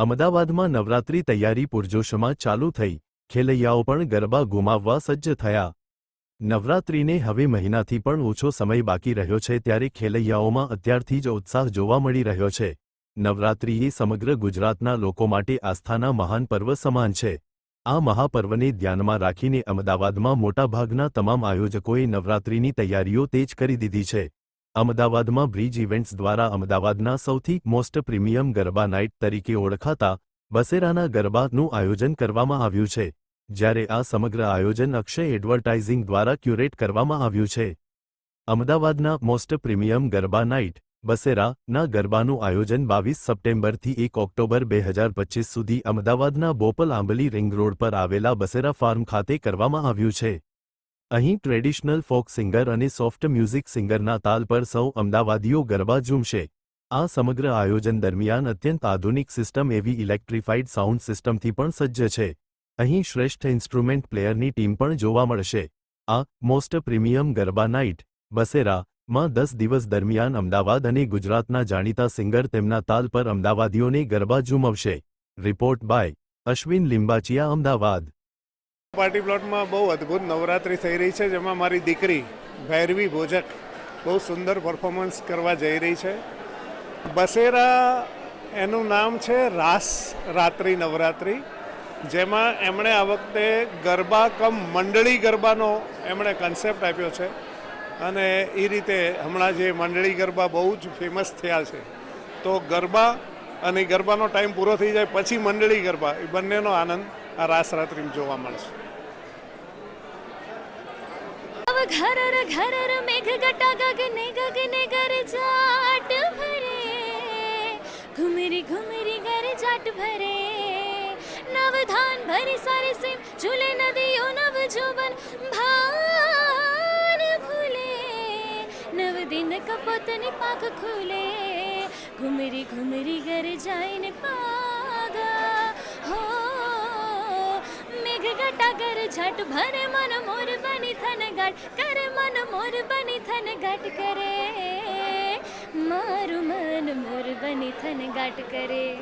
અમદાવાદમાં નવરાત્રી તૈયારી પૂરજોશમાં ચાલુ થઈ. ખેલૈયાઓ પણ ગરબા ગુમાવવા સજ્જ થયા. નવરાત્રીને હવે મહિનાથી પણ ઓછો સમય બાકી રહ્યો છે ત્યારે ખેલૈયાઓમાં અત્યારથી જ ઉત્સાહ જોવા મળી રહ્યો છે. નવરાત્રિ એ સમગ્ર ગુજરાતના લોકો માટે આસ્થાના મહાન પર્વ સમાન છે. આ મહાપર્વને ધ્યાનમાં રાખીને અમદાવાદમાં મોટાભાગના તમામ આયોજકોએ નવરાત્રિની તૈયારીઓ તેજ કરી દીધી છે. અમદાવાદમાં બ્રિજ ઇવેન્ટ્સ દ્વારા અમદાવાદના સૌથી મોસ્ટ પ્રીમિયમ ગરબા નાઇટ તરીકે ઓળખાતા બસેરાના ગરબાનું આયોજન કરવામાં આવ્યું છે, જ્યારે આ સમગ્ર આયોજન અક્ષય એડવર્ટાઇઝિંગ દ્વારા ક્યુરેટ કરવામાં આવ્યું છે. અમદાવાદના મોસ્ટ પ્રીમિયમ ગરબા નાઇટ બસેરાના ગરબાનું આયોજન બાવીસ સપ્ટેમ્બરથી એક ઓક્ટોબર બે હજાર પચીસ સુધી અમદાવાદના બોપલ આંબલી રિંગ રોડ પર આવેલા બસેરા ફાર્મ ખાતે કરવામાં આવ્યું છે. અહીં ટ્રેડિશનલ ફોક સિંગર અને સોફ્ટ મ્યુઝિક સિંગરના તાલ પર સૌ અમદાવાદીઓ ગરબા ઝૂમશે. આ સમગ્ર આયોજન દરમિયાન અત્યંત આધુનિક સિસ્ટમ એવી ઇલેક્ટ્રિફાઇડ સાઉન્ડ સિસ્ટમથી પણ સજ્જ છે. અહીં શ્રેષ્ઠ ઇન્સ્ટ્રુમેન્ટ પ્લેયરની ટીમ પણ જોવા મળશે. આ most premium garba night, Basera, માં દસ દિવસ દરમિયાન અમદાવાદ અને ગુજરાતના જાણીતા સિંગર તેમના તાલ પર અમદાવાદીઓને garba ઝૂમવશે. Report by Ashwin Limbachiya, Ahmedabad. Party પ્લોટમાં બહુ અદ્ભુત નવરાત્રિ થઈ રહી છે, જેમાં મારી દીકરી ભૈરવી ભોજક બહુ સુંદર પરફોર્મન્સ કરવા જઈ રહી છે. બસેરા એનું નામ છે રાસ રાત્રિ નવરાત્રિ, જેમાં એમણે આ વખતે ગરબા કમ મંડળી ગરબાનો એમણે કન્સેપ્ટ આપ્યો છે. અને એ રીતે હમણાં જે મંડળી ગરબા બહુ જ ફેમસ થયા છે. તો ગરબા અને ગરબાનો ટાઈમ પૂરો થઈ જાય પછી મંડળી ગરબા, એ બંનેનો આનંદ. આ જોવા મળશે. ઘરર ઘરર મેઘ ગટા ગગને ગગને ગર ભરે. ઘુમરી ઘુમરી ગર જાટ ભરે. નવધાન ભરી સારી સિમ ઝૂલે નદીઓ નવ જોવન ભાન ભૂલે. નવ દિન કપોતની પાખ ખુલે. ઘુમરી ઘુમરી ગર જાઈને પાગા મેઘ ગટા ગર ઝટ ભરે મન મોર બની થન ગાટ. કરે મન મોર બની થન ગાટ કરે. મારું મન મોર બની થન ગાટ કરે.